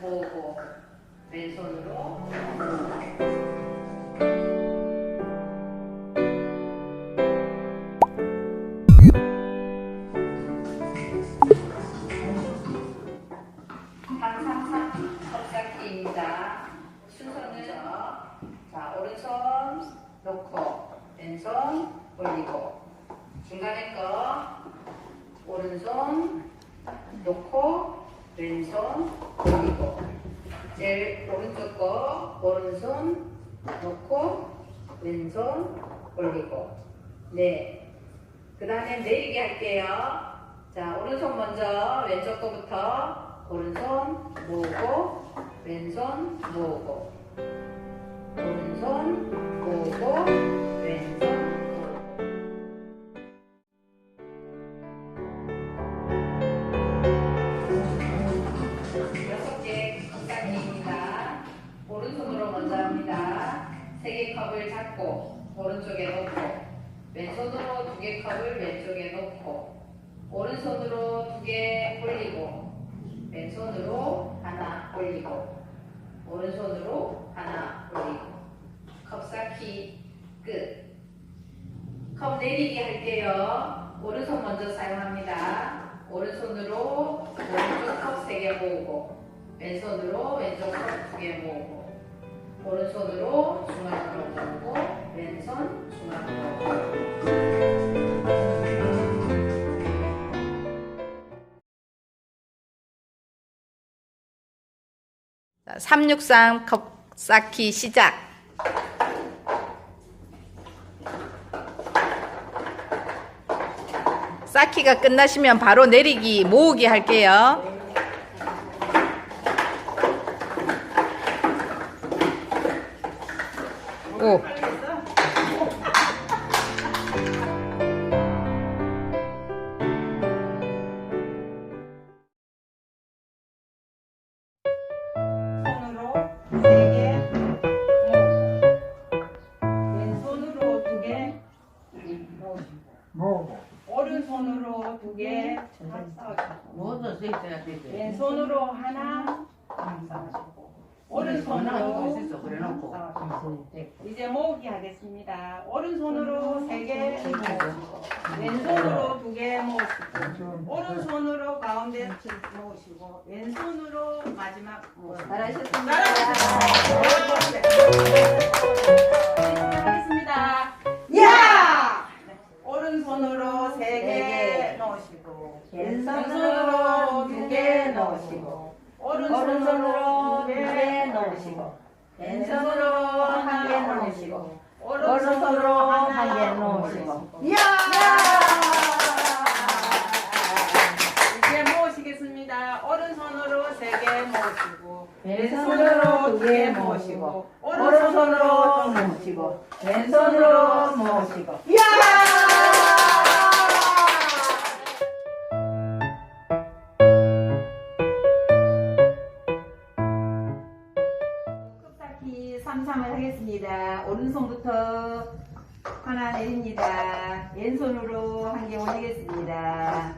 모으고 왼손으로. 모으고 항상상 컵쌓기입니다. 순서는 자 오른손 놓고 왼손 올리고. 중간에 거 오른손 놓고 왼손 올리고 제일 오른쪽 거 오른손 놓고 왼손 올리고. 네 그 다음에 내리기 할게요. 자 오른손 먼저 왼쪽 거부터 오른손 모으고 왼손 모으고. 오른손 오른쪽에 놓고 왼손으로 두 개 컵을 왼쪽에 놓고 오른손으로 두 개 올리고 왼손으로 하나 올리고 오른손으로 하나 올리고 컵 쌓기 끝. 컵 내리기 할게요. 오른손 먼저 사용합니다. 오른손으로 오른쪽 컵 세 개 모으고 왼손으로 왼쪽 컵 두 개 모으고 오른손으로 중앙으로 모으고 왼손 자, 363컵 쌓기 시작. 쌓기가 끝나시면 바로 내리기 모으기 할게요. 오. 손으로 하나, 오른손으로 있어 그래 놓고. 이제 모으기 하겠습니다. 오른손으로 세 개 모으시고, 왼손으로 두 개 모으시고, 오른손으로 가운데 모으시고, 왼손으로 마지막 모으시고. 잘하셨습니다. 하겠습니다. 개 넣으시고, 왼손으로 한개 넣으시고, 오른손으로 한개 넣으시고. 야! 이제 모으시겠습니다. 오른손으로 세 개 모으시고, 왼손으로 두 개 모으시고, 오른손으로 또 모으시고, 왼손으로 모으시고. 야! 오른손부터 하나 내립니다. 왼손으로 한 개 올리겠습니다.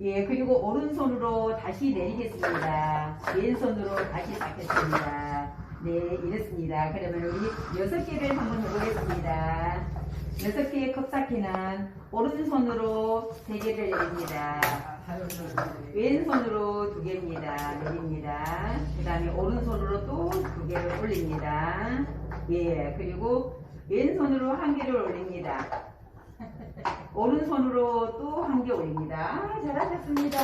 예, 그리고 오른손으로 다시 내리겠습니다. 왼손으로 다시 쌓겠습니다. 네, 이렇습니다. 그러면 우리 여섯 개를 한번 해보겠습니다. 여섯 개의 컵쌓기는 오른손으로 세 개를 내립니다. 왼손으로 두 개입니다. 내립니다. 그 다음에 오른손으로 또두 개를 올립니다. 예, 그리고 왼손으로 한 개를 올립니다. 오른손으로 또한개 올립니다. 아, 잘하셨습니다.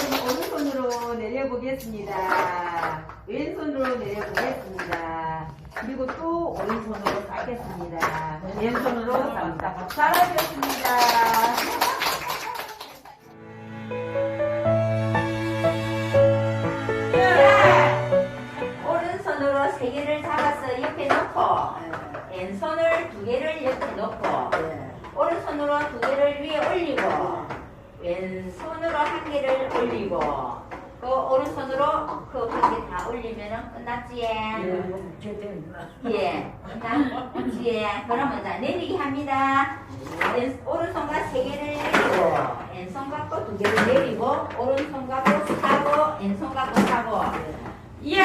그럼 오른손으로 내려보겠습니다. 왼손으로 내려보겠습니다. 그리고 또 오른손으로 쌓겠습니다. 왼손으로 쌓습니다. 잘 하셨습니다. 예, 끝났지? 그러면 자 내리기 합니다. 왼, 오른손과 세 개를 내리고 왼손 갖고 두 개를 내리고 오른손 갖고 왼손 갖고 하고. 야!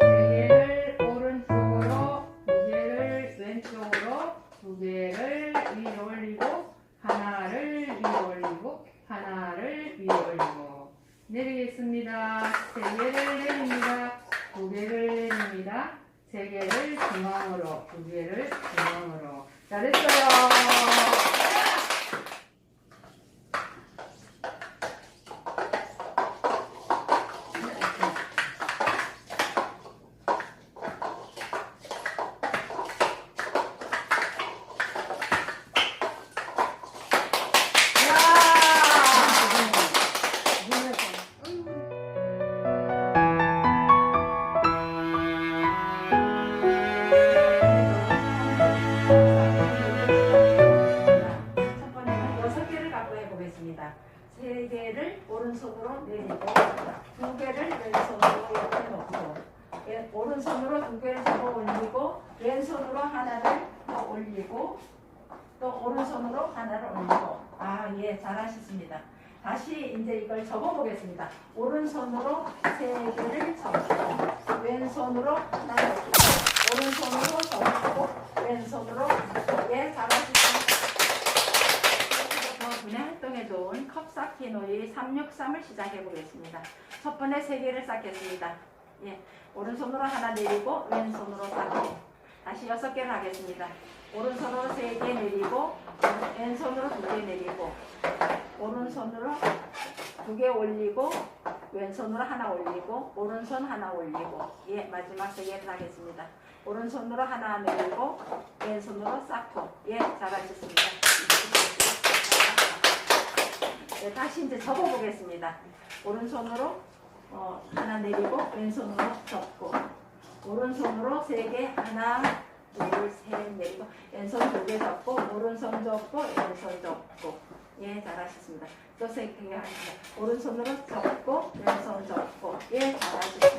세 개를 오른쪽으로, 두 개를 왼쪽으로, 두 개를 위에 올리고, 세 개를 오른손으로 내리고 두 개를 왼손으로 이렇게 놓고 예, 오른손으로 두 개를 잡아 올리고 왼손으로 하나를 더 올리고 또 오른손으로 하나를 올리고 아 예 잘하셨습니다. 다시 이제 이걸 접어 보겠습니다. 오른손으로 세 개를 접고 왼손으로 하나를 오른손으로 접고 왼손으로 예 잘하셨습니다. 분해 활동에 좋은 컵 쌓기 놀이 363을 시작해 보겠습니다. 첫 번째 세 개를 쌓겠습니다. 예, 오른손으로 하나 내리고 왼손으로 쌓고 다시 여섯 개를 하겠습니다. 오른손으로 세 개 내리고 왼손으로 두 개 내리고 오른손으로 두 개 올리고 왼손으로 하나 올리고 오른손 하나 올리고 예 마지막 세 개를 하겠습니다. 오른손으로 하나 내리고 왼손으로 쌓고 예 잘하셨습니다. 네, 다시 이제 접어보겠습니다. 오른손으로 어, 하나 내리고 왼손으로 접고 오른손으로 세 개 하나 둘셋 내리고 왼손 두 개 접고 오른손 접고 왼손 접고 예 잘하셨습니다. 또 세 개 하겠습니다. 오른손으로 접고 왼손 접고 예 잘하셨습니다.